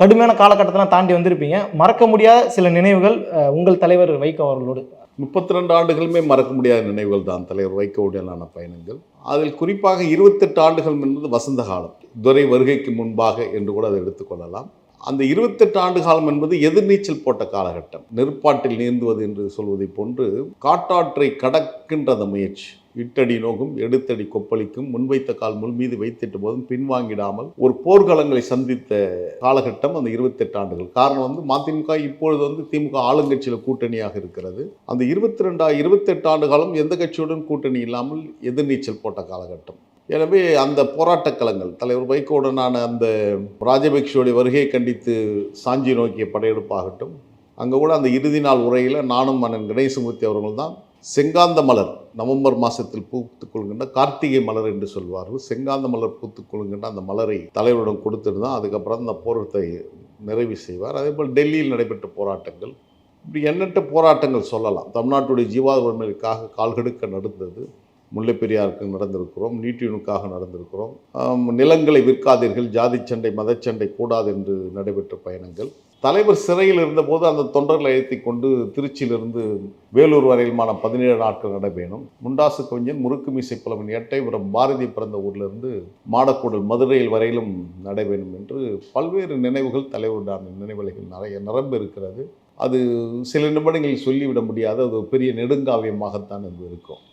கடுமையான காலகட்டத்தெல்லாம் தாண்டி வந்திருப்பீங்க. மறக்க முடியாத சில நினைவுகள் உங்கள் தலைவர் வைகோ அவர்களோடு. முப்பத்தி ரெண்டு ஆண்டுகளுமே மறக்க முடியாத நினைவுகள் தான் தலைவர் வைகோவுடனான பயணங்கள். அதில் குறிப்பாக இருபத்தெட்டு ஆண்டுகள் என்பது வசந்த காலம் துரை வருகைக்கு முன்பாக என்று கூட அதை எடுத்துக்கொள்ளலாம் அந்த இருபத்தெட்டு ஆண்டு காலம் என்பது எதிர்நீச்சல் போட்ட காலகட்டம். நெருப்பாட்டில் நீந்துவது என்று சொல்வதைப் போன்று காட்டாற்றை கடக்கின்ற அந்த முயற்சி. இட்டடி நோகும் எடுத்தடி கொப்பளிக்கும் முன்வைத்த கால் முள் மீது வைத்திட்ட போதும் பின்வாங்கிடாமல் ஒரு போர்க்களங்களை சந்தித்த காலகட்டம் அந்த இருபத்தெட்டு ஆண்டுகள். காரணம் வந்து மதிமுக இப்பொழுது வந்து திமுக ஆளுங்கட்சியில் கூட்டணியாக இருக்கிறது. அந்த இருபத்தி ரெண்டா இருபத்தெட்டு ஆண்டு காலம் எந்த கட்சியுடன் கூட்டணி இல்லாமல் எதிர்நீச்சல் போட்ட காலகட்டம். எனவே அந்த போராட்டக் களங்கள் தலைவர் வைகோவுடனான அந்த ராஜபக்ஷோடைய வருகையை கண்டித்து சாஞ்சி நோக்கிய படையெடுப்பாகட்டும் அங்கே கூட அந்த இறுதி நாள் உரையில் நானும் மன்னன் கணேசமூர்த்தி அவர்கள் தான் செங்காந்த மலர் நவம்பர் மாதத்தில் பூத்து கொள்கின்ற கார்த்திகை மலர் என்று சொல்வார்கள். செங்காந்த மலர் பூத்து கொள்கின்ற அந்த மலரை தலைவரிடம் கொடுத்துருந்தான் அதுக்கப்புறம் அந்த போராட்டத்தை நிறைவு செய்வார். அதே போல் டெல்லியில் நடைபெற்ற போராட்டங்கள். இப்படி எண்ணற்ற போராட்டங்கள் சொல்லலாம். தமிழ்நாட்டுடைய ஜீவாதிபதிகளுக்காக கால்கெடுக்க நடந்தது. முல்லை பெரியாருக்கு நடந்திருக்கிறோம். நீட்டியூனுக்காக நடந்திருக்கிறோம். நிலங்களை விற்காதீர்கள். ஜாதி சண்டை மதச்சண்டை கூடாது என்று நடைபெற்ற பயணங்கள். தலைவர் சிறையில் இருந்தபோது அந்த தொண்டர்களை அழைத்தி கொண்டு திருச்சியிலிருந்து வேலூர் வரையிலுமான பதினேழு நாட்கள் நடைபெறும் முண்டாசு கவிஞன் முறுக்கு மீசை புலவன் எட்டைபுரம் பாரதி பிறந்த ஊரிலிருந்து மாடக்கூடல் மதுரையில் வரையிலும் நடைபெறும் என்று பல்வேறு நினைவுகள் தலைவருடான நினைவுகள் நிறைய நிரம்ப இருக்கிறது. அது சில நிமிடங்களில் சொல்லிவிட முடியாத. அது ஒரு பெரிய நெடுங்காவியமாகத்தான் இது இருக்கும்.